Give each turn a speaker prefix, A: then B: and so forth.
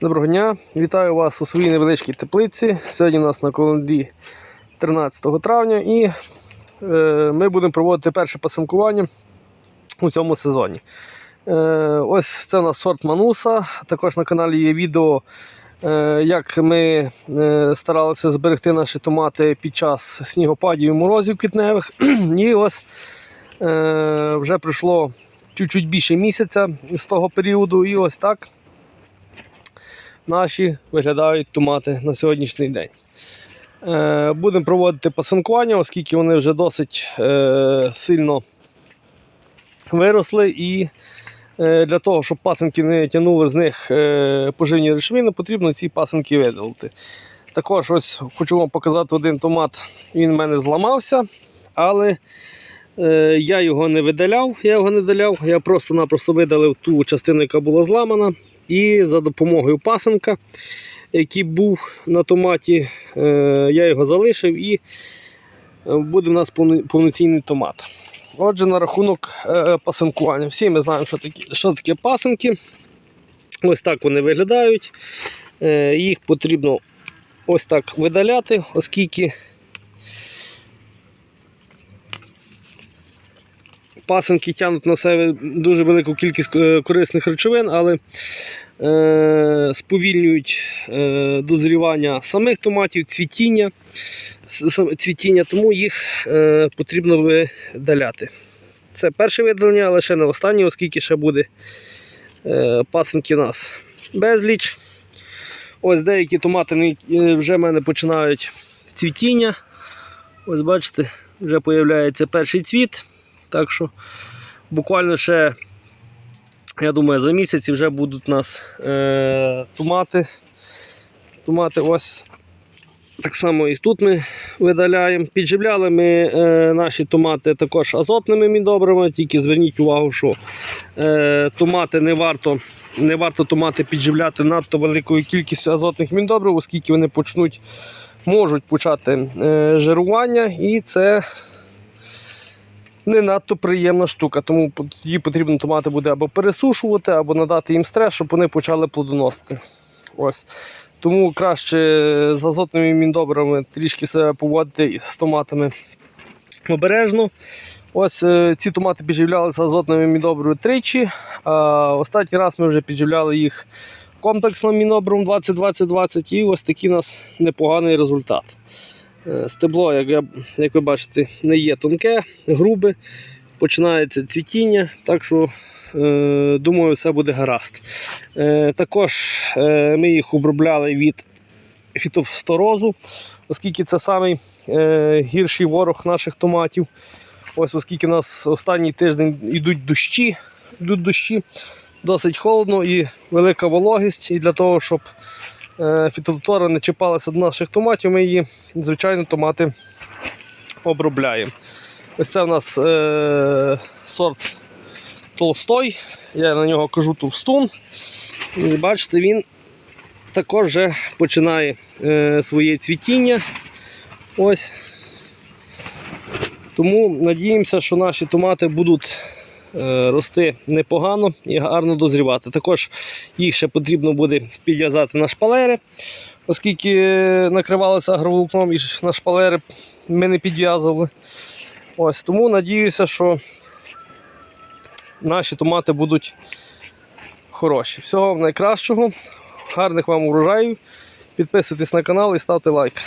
A: Доброго дня, вітаю вас у своїй невеличкій теплиці. Сьогодні у нас на календарі 13 травня і е, ми будемо проводити перше пасинкування у цьому сезоні. Е, ось це у нас сорт Мануса. Також на каналі є відео, е, як ми е, старалися зберегти наші томати під час снігопадів і морозів квітневих. І ось е, вже пройшло чуть-чуть більше місяця з того періоду, і ось так наші виглядають томати на сьогоднішній день. Е, Будемо проводити пасинкування, оскільки вони вже досить е, сильно виросли. І е, для того, щоб пасинки не тягнули з них поживні речовини, потрібно ці пасинки видалити. Також ось хочу вам показати один томат, він в мене зламався, але я його не видаляв, я його не видаляв, я просто-напросто видалив ту частину, яка була зламана. І за допомогою пасенка, який був на томаті, е, я його залишив і е, буде в нас повноцінний томат. Отже, на рахунок е, пасинкування. Всі ми знаємо, що таке, що таке пасинки. Ось так вони виглядають. Їх потрібно ось так видаляти, оскільки пасинки тягнуть на себе дуже велику кількість корисних речовин, але сповільнюють е, дозрівання самих томатів, цвітіння, цвітіння, тому їх е, потрібно видаляти. Це перше видалення, але ще не останнє, оскільки ще буде е, пасинки у нас безліч. Ось деякі томати е, вже в мене починають цвітіння. Ось бачите, вже з'являється перший цвіт. Так що буквально ще, я думаю, за місяць вже будуть нас е, томати. Томати ось так само і тут ми видаляємо. Підживляли ми е, наші томати також азотними міндобрами, тільки зверніть увагу, що е, томати не варто, не варто томати підживляти надто великою кількістю азотних міндобрив, оскільки вони почнуть, можуть почати е, жирування, і це не надто приємна штука, тому тоді потрібно томати буде або пересушувати, або надати їм стрес, щоб вони почали плодоносити. Ось. Тому краще з азотними міндобрами трішки себе поводити з томатами обережно. Ось е, ці томати підживлялися азотними міндоброю тричі. А останній раз ми вже підживляли їх комплексно міндобром 20-20-20 і ось такий у нас непоганий результат. Е, Стебло, як, я, як ви бачите, не є тонке, грубе, починається цвітіння, так що е, думаю, все буде гаразд. Е, також е, ми їх обробляли від фітофторозу, оскільки це самий е, гірший ворог наших томатів. Ось оскільки у нас останній тиждень йдуть дощі, йдуть дощі, досить холодно і велика вологість. І для того, щоб е, не чіпалася до наших томатів, ми її, звичайно, томати обробляємо. Ось це у нас е, сорт Толстой. Я на нього кажу товстун. І бачите, він також вже починає е, своє цвітіння. Ось. Тому надіємося, що наші томати будуть рости непогано і гарно дозрівати. Також їх ще потрібно буде підв'язати на шпалери, оскільки накривалися агроволокном і на шпалери ми не підв'язували. Ось, тому надіюся, що наші томати будуть хороші. Всього вам найкращого, гарних вам урожаїв. Підписуйтесь на канал і ставте лайк.